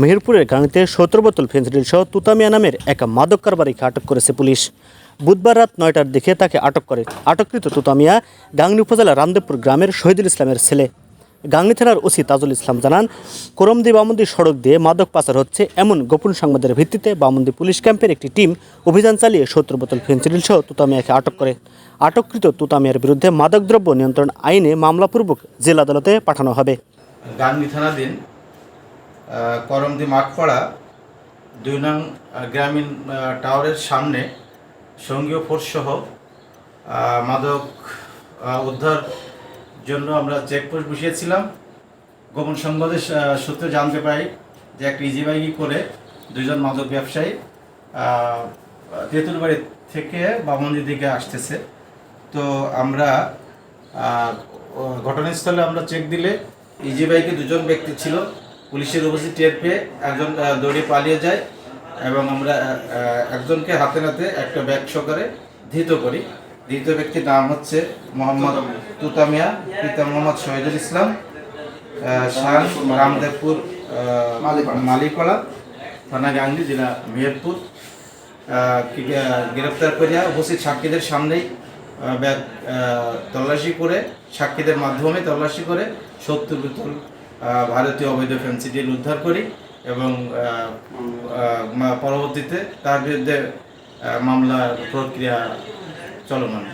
মেহেরপুরের গাঙিতে সতেরো বোতল ফেন্সিডিল সহ তুতামিয়া নামের এক মাদক কারবারিকে আটক করেছে পুলিশ। বুধবার রাত নয়টার দিকে তাকে আটক করে আটককৃত তুতামিয়া গাংনী উপজেলা রামদেবপুর গ্রামের শহীদুল ইসলামের ছেলে। গাংনী থানার ওসি তাজুল ইসলাম জানান করমদি বামন্দি সড়ক দিয়ে মাদক পাচার হচ্ছে এমন গোপন সংবাদের ভিত্তিতে বামন্দি পুলিশ ক্যাম্পের একটি টিম অভিযান চালিয়ে সত্তর বোতল ফেন্সিডিল সহ তুতামিয়াকে আটক করে। আটককৃত তুতামিয়ার বিরুদ্ধে মাদকদ্রব্য নিয়ন্ত্রণ আইনে মামলাপূর্বক জেলা আদালতে পাঠানো হবে। থানাধীন আহ, করমদি মাঠপাড়া, দুই নং গ্রামীণ টাওয়ারের সামনে সঙ্গীয় ফোর্সসহ মাদক উদ্ধার জন্য আমরা চেকপোস্ট বসিয়েছিলাম। গোপন সংবাদের সূত্রে জানতে পাই যে একটা ইজি বাইকে করে দুজন মাদক ব্যবসায়ী তেঁতুলবাড়ি থেকে বামন্দির দিকে আসতেছে। তো আমরা ঘটনাস্থলে আমরা চেক দিলে ইজি বাইকে দুজন ব্যক্তি ছিল। পুলিশের উপস্থিত টের পেয়ে একজন দৌড়ে পালিয়ে যায় এবং আমরা একজনকে হাতে নাতে একটা ব্যাগ সহকারে ধৃত করি। ধৃত ব্যক্তির নাম হচ্ছে মোহাম্মদ তুতামিয়া পিতা মোহাম্মদ শহীদুল ইসলাম শান রামদেবপুর মালিকপাড়া। থানা গাংলি জেলা মেহেরপুর। গ্রেপ্তার করিয়া উপস্থিত সাক্ষীদের সামনেই ব্যাগ তল্লাশি করে সাক্ষীদের মাধ্যমে তল্লাশি করে সত্তর ভারতীয় অবৈধ ফেন্সিডিল উদ্ধার করি এবং পরবর্তীতে তার বিরুদ্ধে মামলার প্রক্রিয়া চলমান।